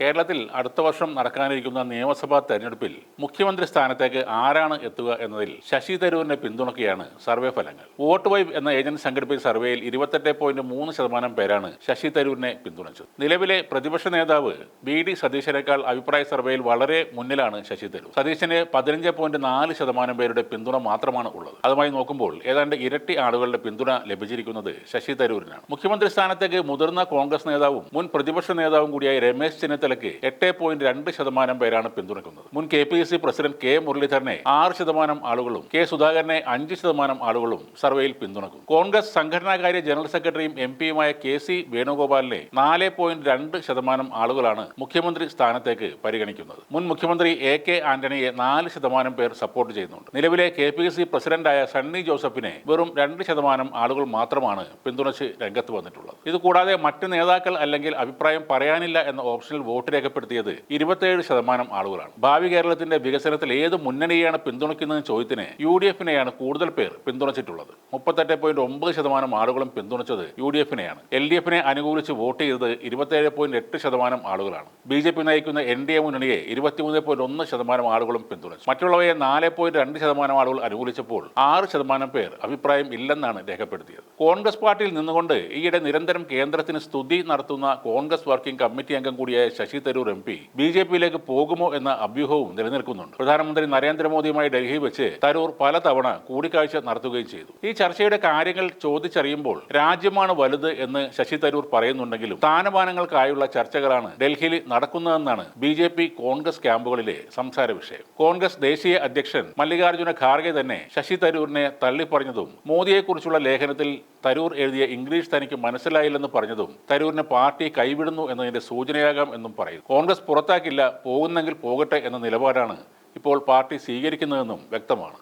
കേരളത്തിൽ അടുത്ത വർഷം നടക്കാനിരിക്കുന്ന നിയമസഭാ തെരഞ്ഞെടുപ്പിൽ മുഖ്യമന്ത്രി സ്ഥാനത്തേക്ക് ആരാണ് എത്തുക എന്നതിൽ ശശി തരൂരിനെ പിന്തുണക്കുകയാണ് സർവേ ഫലങ്ങൾ. വോട്ട് വൈബ് എന്ന ഏജൻസി സംഘടിപ്പിച്ച സർവേയിൽ ഇരുപത്തെട്ട് പോയിന്റ് മൂന്ന് ശതമാനം പേരാണ് ശശി തരൂരിനെ പിന്തുണച്ചത്. നിലവിലെ പ്രതിപക്ഷ നേതാവ് ബി ഡി സതീശനേക്കാൾ അഭിപ്രായ സർവേയിൽ വളരെ മുന്നിലാണ് ശശി തരൂർ. സതീശന് പതിനഞ്ച് പോയിന്റ് നാല് ശതമാനം പേരുടെ പിന്തുണ മാത്രമാണ് ഉള്ളത്. അതുമായി നോക്കുമ്പോൾ ഏതാണ്ട് ഇരട്ടി ആളുകളുടെ പിന്തുണ ലഭിച്ചിരിക്കുന്നത് ശശി തരൂരിനാണ്. മുഖ്യമന്ത്രി സ്ഥാനത്തേക്ക് മുതിർന്ന കോൺഗ്രസ് നേതാവും മുൻ പ്രതിപക്ഷ നേതാവും കൂടിയായ രമേശ് ചെന്നിത്തലയ്ക്ക് എട്ട് പോയിന്റ് രണ്ട് ശതമാനം പേരാണ് പിന്തുണക്കുന്നത് മുൻ K P C president K മുരളീധരനെ ആറ് ശതമാനം ആളുകളും കെ സുധാകരനെ അഞ്ച് ശതമാനം ആളുകളും സർവേയിൽ പിന്തുണക്കും. കോൺഗ്രസ് സംഘടനാകാര്യ ജനറൽ സെക്രട്ടറിയും എം പിയുമായ കെ സി വേണുഗോപാലിനെ നാല് പോയിന്റ് രണ്ട് ശതമാനം ആളുകളാണ് മുഖ്യമന്ത്രി സ്ഥാനത്തേക്ക് പരിഗണിക്കുന്നത്. മുൻ മുഖ്യമന്ത്രി എ കെ ആന്റണിയെ നാല് ശതമാനം പേർ സപ്പോർട്ട് ചെയ്യുന്നുണ്ട്. നിലവിലെ കെ പി സി പ്രസിഡന്റായ സണ്ണി ജോസഫിനെ വെറും രണ്ട് ശതമാനം ആളുകൾ മാത്രമാണ് പിന്തുണച്ച് രംഗത്ത് വന്നിട്ടുള്ളത്. ഇതുകൂടാതെ മറ്റ് നേതാക്കൾ അല്ലെങ്കിൽ അഭിപ്രായം പറയാനില്ല എന്ന ഓപ്ഷനിൽ വോട്ട് രേഖപ്പെടുത്തിയത് ഇരുപത്തിയേഴ് ശതമാനം ആളുകളാണ്. ഭാവി കേരളത്തിന്റെ വികസനത്തിൽ ഏത് മുന്നണിയെയാണ് പിന്തുണയ്ക്കുന്ന ചോദ്യത്തിന് യു ഡി എഫിനെയാണ് കൂടുതൽ പേർ പിന്തുണച്ചിട്ടുള്ളത്. മുപ്പത്തെട്ട് പോയിന്റ് ഒമ്പത് ശതമാനം ആളുകളും പിന്തുണച്ചത് യു ഡി എഫിനെയാണ് എൽ ഡി എഫിനെ അനുകൂലിച്ച് വോട്ട് ചെയ്തത് ഇരുപത്തിയേഴ് പോയിന്റ് എട്ട് ശതമാനം ആളുകളാണ്. ബി ജെ പി നയിക്കുന്ന എൻ ഡി എ മുന്നണിയെ ഇരുപത്തിമൂന്ന് പോയിന്റ് ഒന്ന് ശതമാനം ആളുകളും പിന്തുണച്ചു. മറ്റുള്ളവയെ നാല് പോയിന്റ് രണ്ട് ശതമാനം ആളുകൾ അനുകൂലിച്ചപ്പോൾ ആറ് ശതമാനം പേർ അഭിപ്രായം ഇല്ലെന്നാണ് രേഖപ്പെടുത്തിയത്. കോൺഗ്രസ് പാർട്ടിയിൽ നിന്നുകൊണ്ട് ഈയിടെ നിരന്തരം കേന്ദ്രത്തിന് സ്തുതി നടത്തുന്ന കോൺഗ്രസ് വർക്കിംഗ് കമ്മിറ്റി അംഗം കൂടിയായ Shashi Tharoor M P B J പിയിലേക്ക് പോകുമോ എന്ന അഭ്യൂഹവും നിലനിൽക്കുന്നുണ്ട്. പ്രധാനമന്ത്രി നരേന്ദ്രമോദിയുമായി ഡൽഹി വെച്ച് തരൂർ പലതവണ കൂടിക്കാഴ്ച നടത്തുകയും ചെയ്തു. ഈ ചർച്ചയുടെ കാര്യങ്ങൾ ചോദിച്ചറിയുമ്പോൾ രാജ്യമാണ് വലുത് എന്ന് ശശി തരൂർ പറയുന്നുണ്ടെങ്കിലും സ്ഥാനമാനങ്ങൾക്കായുള്ള ചർച്ചകളാണ് ഡൽഹിയിൽ നടക്കുന്നതെന്നാണ് ബി ജെ പി കോൺഗ്രസ് ക്യാമ്പുകളിലെ സംസാര വിഷയം. കോൺഗ്രസ് ദേശീയ അധ്യക്ഷൻ മല്ലികാർജുന ഖാർഗെ തന്നെ ശശി തരൂരിനെ തള്ളിപ്പറഞ്ഞതും മോദിയെക്കുറിച്ചുള്ള ലേഖനത്തിൽ തരൂർ എഴുതിയ ഇംഗ്ലീഷ് തനിക്ക് മനസ്സിലായില്ലെന്ന് പറഞ്ഞതും തരൂരിനെ പാർട്ടി കൈവിടുന്നു എന്നതിന്റെ സൂചനയാകാം എന്നും പറയും. കോൺഗ്രസ് പുറത്താക്കില്ല പോകുന്നെങ്കിൽ പോകട്ടെ എന്ന നിലപാടാണ് ഇപ്പോൾ പാർട്ടി സ്വീകരിക്കുന്നതെന്നും വ്യക്തമാണ്.